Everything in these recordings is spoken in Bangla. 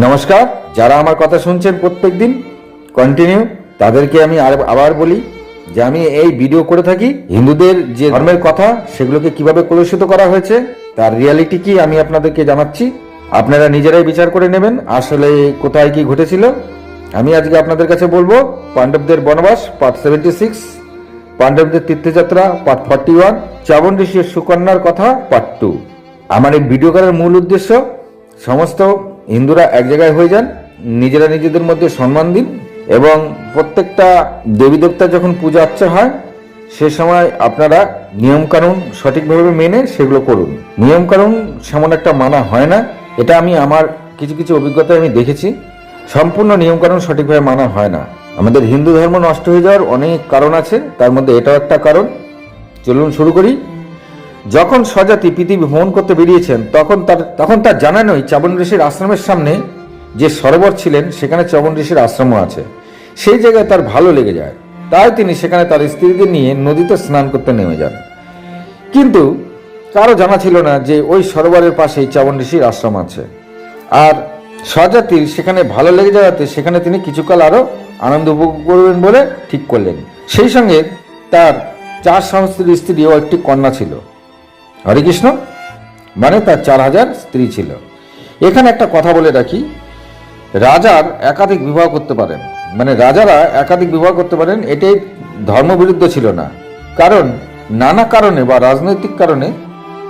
নমস্কার, যারা আমার কথা শুনছেন প্রত্যেক দিন কন্টিনিউ তাদেরকে আমি আবার বলি যে আমি এই ভিডিও করে থাকি। হিন্দুদের যে ধর্মের কথা, সেগুলোকে কীভাবে কলুষিত করা হয়েছে, তার রিয়ালিটি কি আমি আপনাদেরকে জানাচ্ছি। আপনারা নিজেরাই বিচার করে নেবেন, আসলে কোথায় কি ঘটেছিল। আমি আজকে আপনাদের কাছে বলব, পাণ্ডবদের বনবাস, পার্ট সেভেন্টি সিক্স পাণ্ডবদের তীর্থযাত্রা, পার্ট ফর্টি ওয়ান চাবন ঋষির সুকন্যার কথা, পার্ট টু আমার এই ভিডিও করার মূল উদ্দেশ্য, সমস্ত হিন্দুরা এক জায়গায় হয়ে যান, নিজেরা নিজেদের মধ্যে সম্মান দিন এবং প্রত্যেকটা দেবী দেবতা যখন পূজা অর্চা হয়, সে সময় আপনারা নিয়মকানুন সঠিকভাবে মেনে সেগুলো করুন। নিয়মকানুন সেমন একটা মানা হয় না, এটা আমি আমার কিছু কিছু অভিজ্ঞতায় আমি দেখেছি। সম্পূর্ণ নিয়মকানুন সঠিকভাবে মানা হয় না। আমাদের হিন্দু ধর্ম নষ্ট হয়ে যাওয়ার অনেক কারণ আছে, তার মধ্যে এটাও একটা কারণ। চলুন শুরু করি। যখন স্বজাতি পৃথিবী ভ্রমণ করতে বেরিয়েছেন, তখন তার তখন তার জানা নয় চাবন ঋষির আশ্রমের সামনে যে সরোবর ছিলেন, সেখানে চবন ঋষির আশ্রমও আছে। সেই জায়গায় তার ভালো লেগে যায়। তাই তিনি সেখানে তার স্ত্রীদের নিয়ে নদীতে স্নান করতে নেমে যান। কিন্তু কারও জানা ছিল না যে ওই সরোবরের পাশেই চাবন ঋষির আশ্রম আছে। আর স্বজাতির সেখানে ভালো লেগে যাওয়াতে সেখানে তিনি কিছুকাল আরও আনন্দ উপভোগ করবেন বলে ঠিক করলেন। সেই সঙ্গে তার চার সহস্রের স্ত্রী ও একটি কন্যা ছিল। হরে কৃষ্ণ মানে তার চার হাজার স্ত্রী ছিল। এখানে একটা কথা বলে রাখি, রাজার একাধিক বিবাহ করতে পারেন। মানে রাজারা একাধিক বিবাহ করতে পারেন, এটাই ধর্মবিরুদ্ধ ছিল না। কারণ নানা কারণে বা রাজনৈতিক কারণে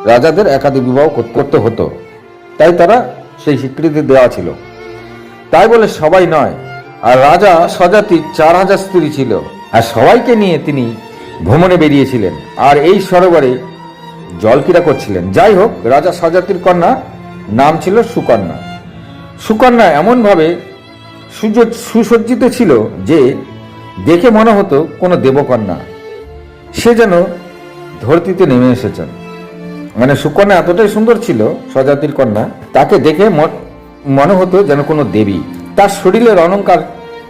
রাজাদের একাধিক বিবাহ করতে হতো। তাই তারা সেই স্বীকৃতি দেওয়া ছিল। তাই বলে সবাই নয়, আর রাজা স্বজাতির চার হাজার স্ত্রী ছিল। আর সবাইকে নিয়ে তিনি ভ্রমণে বেরিয়েছিলেন। আর এই সরোবরে জলক্রীড়া করছিলেন। যাই হোক, রাজা স্বজাতির কন্যা, নাম ছিল সুকন্যা। সুকন্যা এমনভাবে সুজ- সুসজ্জিত ছিল যে দেখে মনে হতো কোনো দেবকন্যা। সে যেন ধরতিতে নেমে এসেছেন। মানে সুকন্যা এতটাই সুন্দর ছিল, স্বজাতির কন্যা, তাকে দেখে মনে হতো যেন কোনো দেবী। তার শরীরের অলঙ্কার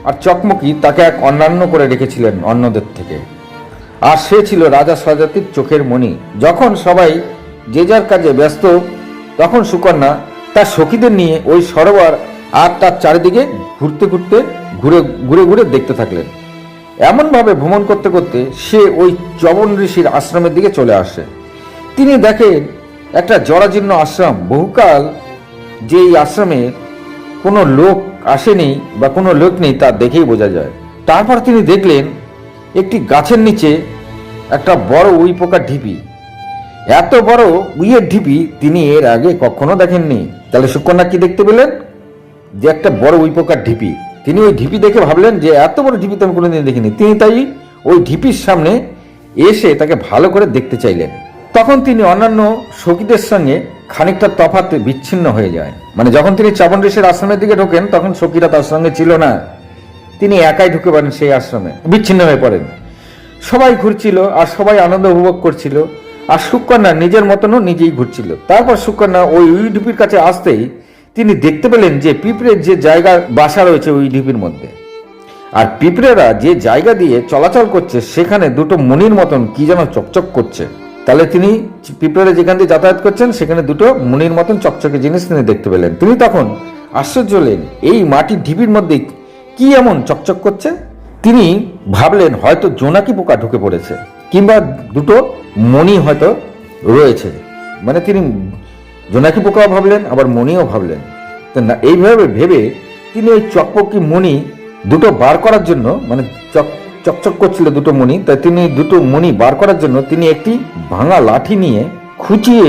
আর চকমকি তাকে এক অন্যান্য করে রেখেছিলেন অন্যদের থেকে। আর সে ছিল রাজা স্বজাতির চোখের মণি। যখন সবাই যে যার কাজে ব্যস্ত, তখন সুকন্যা তার সখীদের নিয়ে ওই সরোবর আর তার চারিদিকে ঘুরতে ঘুরতে ঘুরে ঘুরে ঘুরে দেখতে থাকলেন। এমনভাবে ভ্রমণ করতে করতে সে ওই চবন ঋষির আশ্রমের দিকে চলে আসে। তিনি দেখেন একটা জরাজীর্ণ আশ্রম। বহুকাল যে এই আশ্রমে কোনো লোক আসেনি বা কোনো লোক নেই তা দেখেই বোঝা যায়। তারপর তিনি দেখলেন একটি গাছের নিচে একটা বড় উই পোকার ঢিপি। এত বড় উইয়ের ঢিপি তিনি এর আগে কখনো দেখেননি। তাহলে সুকন্যা কি দেখতে পেলেন? যে একটা বড় উই পোকার ঢিপি। তিনি ওই ঢিপি দেখে ভাবলেন যে এত বড় ঢিপি তো আমি কোনোদিন দেখিনি। তিনি তাই ওই ঢিপির সামনে এসে তাকে ভালো করে দেখতে চাইলেন। তখন তিনি অন্যান্য সখীদের সঙ্গে খানিকটা তফাতে বিচ্ছিন্ন হয়ে যায়। মানে যখন তিনি চাবন ঋষির আশ্রমের দিকে ঢোকেন, তখন সখীরা তার সঙ্গে ছিল না। তিনি একাই ঢুকে পড়েন সেই আশ্রমে, বিচ্ছিন্ন হয়ে পড়েন। সবাই ঘুরছিল আর সবাই আনন্দ উপভোগ করছিল আর সুকন্যা নিজের মতনও নিজেই ঘুরছিল। তারপর সুকন্যা ওই উই ঢিপির কাছে আসতেই তিনি দেখতে পেলেন যে পিঁপড়ের যে জায়গা বাসা রয়েছে ওই ঢিপির মধ্যে। আর পিঁপড়েরা যে জায়গা দিয়ে চলাচল করছে সেখানে দুটো মনির মতন কি যেন চকচক করছে। তাহলে তিনি পিঁপড়েরা যেখান দিয়ে যাতায়াত করছেন, সেখানে দুটো মনির মতন চকচকে জিনিস তিনি দেখতে পেলেন। তিনি তখন আশ্চর্য হলেন, এই মাটির ঢিপির মধ্যে কি এমন চকচক করছে? তিনি ভাবলেন হয়তো জোনাকি পোকা ঢুকে পড়েছে, কিংবা দুটো মণি হয়তো রয়েছে। মানে তিনি জোনাকি পোকাও ভাবলেন, আবার মণিও ভাবলেন। তো না, এইভাবে ভেবে তিনি ওই চকপকি মণি দুটো বার করার জন্য মানে চক, চকচক করছিল দুটো মণি, তাই তিনি দুটো মণি বার করার জন্য তিনি একটি ভাঙা লাঠি নিয়ে খুঁচিয়ে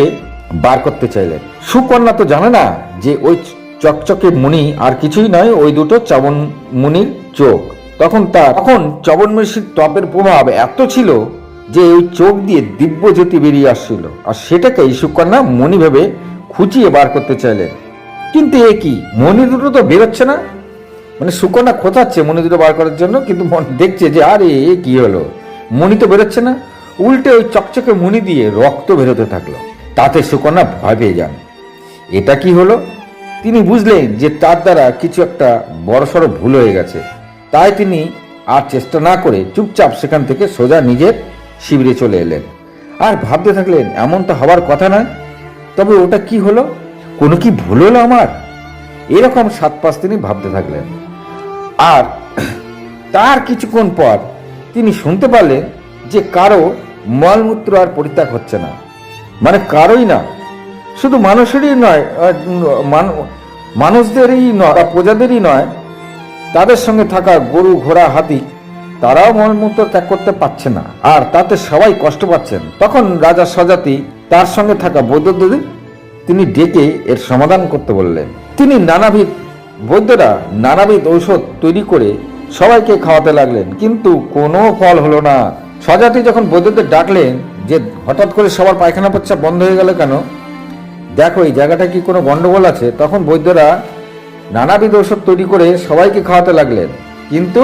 বার করতে চাইলেন। সুকন্যা তো জানে না যে ওই চকচকে মুনি, আর কিছুই নয় ওই দুটো চাবন মুনির চোখ। তখন তার তখন চবন মণির টপের প্রভাব এত ছিল যে ওই চোখ দিয়ে দিব্য জ্যোতি বেরিয়ে আসছিল। আর সেটাকেই সুকন্যা মণি ভেবে খুঁচিয়ে বার করতে চাইলেন। কিন্তু এ কি? মণি দুটো তো বেরোচ্ছে না? মানে সুকন্যা খোঁচাচ্ছে মণি দুটো বার করার জন্য, কিন্তু মন দেখছে যে, আরে, এ কি হলো? মণি তো বেরোচ্ছে না। উল্টে ওই চকচকে মণি দিয়ে রক্ত বেরোতে থাকল। তাতে সুকন্যা ভয় পেয়ে যান। এটা কি হলো? তিনি বুঝলেন যে তার দ্বারা কিছু একটা বড়সড় ভুল হয়ে গেছে। তাই তিনি আর চেষ্টা না করে চুপচাপ সেখান থেকে সোজা নিজের শিবিরে চলে এলেন। আর ভাবতে থাকলেন এমন তো হওয়ার কথা নয়। তবে ওটা কি হলো? কোনো কি ভুল হলো আমার? এরকম সাত পাঁচ তিনি ভাবতে থাকলেন। আর তার কিছুক্ষণ পর তিনি শুনতে পারলেন যে কারও মলমূত্র আর পরিত্যাগ হচ্ছে না। মানে কারোই না শুধু মানুষেরই নয় মানুষদেরই নয় প্রজাদেরই নয়, তাদের সঙ্গে থাকা গরু, ঘোড়া, হাতি, তারাও মলমূত্র ত্যাগ করতে পারছে না। আর তাতে সবাই কষ্ট পাচ্ছেন। তখন রাজা সজাতি তার সঙ্গে থাকা বৈদ্যদের তিনি ডেকে এর সমাধান করতে বললেন। তিনি নানাবিধ, বৈদ্যরা নানাবিধ ঔষধ তৈরি করে সবাইকে খাওয়াতে লাগলেন, কিন্তু কোনো ফল হলো না। সজাতি যখন বৈদ্যদের ডাকলেন যে হঠাৎ করে সবার পায়খানা পচ্ছা বন্ধ হয়ে গেল কেন? দেখো, এই জায়গাটা কি কোনো গন্ডগোল আছে? তখন বৈদ্যরা নানাবিধ ওষুধ তৈরি করে সবাইকে খাওয়াতে লাগলেন। কিন্তু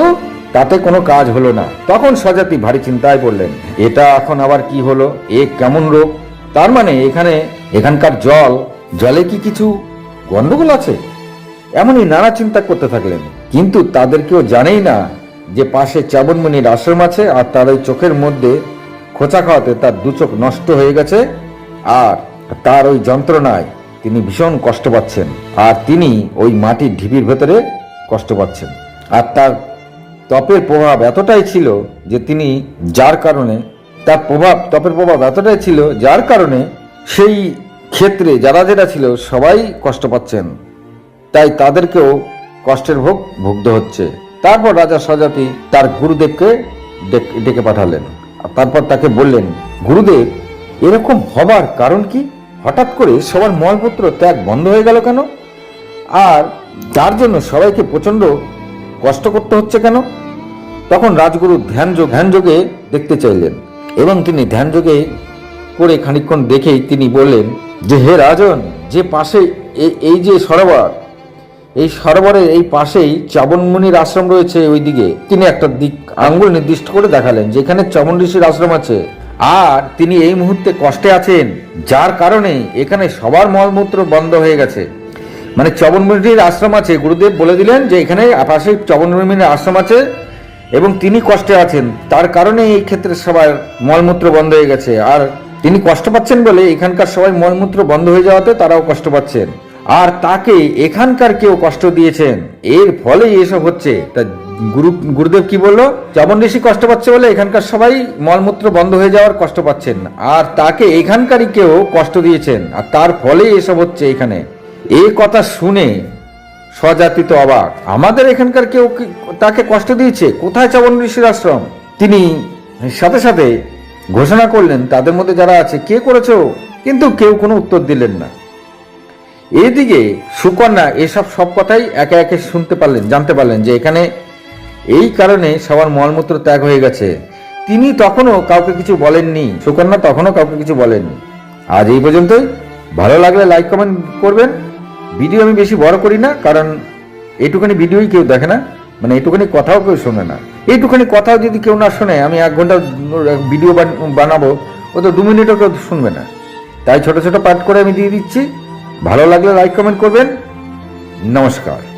তাতে কোনো কাজ হলো না। তখন সজাতি ভারী চিন্তায় পড়লেন, এটা এখন আবার কি হলো? এ কেমন রোগ? তার মানে এখানে, এখানকার জল, জলে কি কিছু গন্ডগোল আছে? এমনই নানা চিন্তা করতে থাকলেন। কিন্তু তাদের কেউ জানেই না যে পাশে চাবনমণির আশ্রম আছে আর তার ওই চোখের মধ্যে খোঁচা খাওয়াতে তার দু চোখ নষ্ট হয়ে গেছে। আর তার ওই যন্ত্রণায় তিনি ভীষণ কষ্ট পাচ্ছেন। আর তিনি ওই মাটির ঢিপির ভেতরে কষ্ট পাচ্ছেন। আর তার তপের প্রভাব এতটাই ছিল যে তিনি যার কারণে, তার প্রভাব, তপের প্রভাব এতটাই ছিল যার কারণে সেই ক্ষেত্রে যারা যারা ছিল সবাই কষ্ট পাচ্ছেন। তাই তাদেরকেও কষ্টের ভোগ ভুগতে হচ্ছে। তারপর রাজা সজাতি তার গুরুদেবকে ডেক- পাঠালেন। তারপর তাকে বললেন, গুরুদেব, এরকম হবার কারণ কি? হঠাৎ করে সবার মলপত্র ত্যাগ বন্ধ হয়ে গেল কেন? আর তার জন্য সবাইকে প্রচণ্ড কষ্ট করতে হচ্ছে কেন? তখন রাজগুরু ধ্যান যোগ ধ্যান যোগে দেখতে চাইলেন এবং তিনি ধ্যান যোগে করে খানিকক্ষণ দেখেই তিনি বললেন, যে হে রাজন, যে পাশে এই যে সরোবর, এই সরোবরের এই পাশেই চাবনমুনির আশ্রম রয়েছে ওইদিকে। তিনি একটা দিক আঙ্গুল নির্দিষ্ট করে দেখালেন, যেখানে চমন ঋষির আশ্রম আছে। আর তিনি এই মুহূর্তে কষ্টে আছেন, যার কারণে এখানে সবার মলমূত্র বন্ধ হয়ে গেছে। মানে চবনমুনির আশ্রম আছে, গুরুদেব বলে দিলেন যে এখানে পাশে চবনমুনির আশ্রম আছে এবং তিনি কষ্টে আছেন, তার কারণে এই ক্ষেত্রে সবার মলমূত্র বন্ধ হয়ে গেছে। আর তিনি কষ্ট পাচ্ছেন বলে এখানকার সবাই মলমূত্র বন্ধ হয়ে যাওয়াতে তারাও কষ্ট পাচ্ছেন। আর তাকে এখানকার কেউ কষ্ট দিয়েছেন। এর ফলে এসব হচ্ছে। তা গুরু গুরুদেব কি বলল? চবন ঋষি কষ্ট পাচ্ছে বলে এখানকার সবাই মলমূত্র বন্ধ হয়ে যাওয়ার কষ্ট পাচ্ছেন। আর তাকে এখানকারই কেউ কষ্ট দিয়েছেন। আর তার ফলেই এসব হচ্ছে এখানে। এই কথা শুনে স্বজাতি অবাক। আমাদের এখানকার কেউ তাকে কষ্ট দিয়েছে? কোথায় চবন ঋষির আশ্রম? তিনি সাথে সাথে ঘোষণা করলেন, তাদের মধ্যে যারা আছে, কে করেছ? কিন্তু কেউ কোনো উত্তর দিলেন না। এদিকে সুকন্যা এসব সব কথাই একে একে শুনতে পারলেন, জানতে পারলেন যে এখানে এই কারণে সবার মলমূত্র ত্যাগ হয়ে গেছে। তিনি তখনও কাউকে কিছু বলেননি। সুকন্যা তখনও কাউকে কিছু বলেননি। আজ এই পর্যন্তই। ভালো লাগলে লাইক, কমেন্ট করবেন। ভিডিও আমি বেশি বড় করি না, কারণ এইটুখানি ভিডিওই কেউ দেখে না মানে এইটুখানি কথাও কেউ শোনে না। এইটুখানি কথাও যদি কেউ না শোনে, আমি এক ঘণ্টা ভিডিও বানাবো, ও তো দু মিনিটও কেউ শুনবে না। তাই ছোট ছোট পার্ট করে আমি দিয়ে দিচ্ছি। ভালো লাগলে লাইক কমেন্ট করবেন। নমস্কার।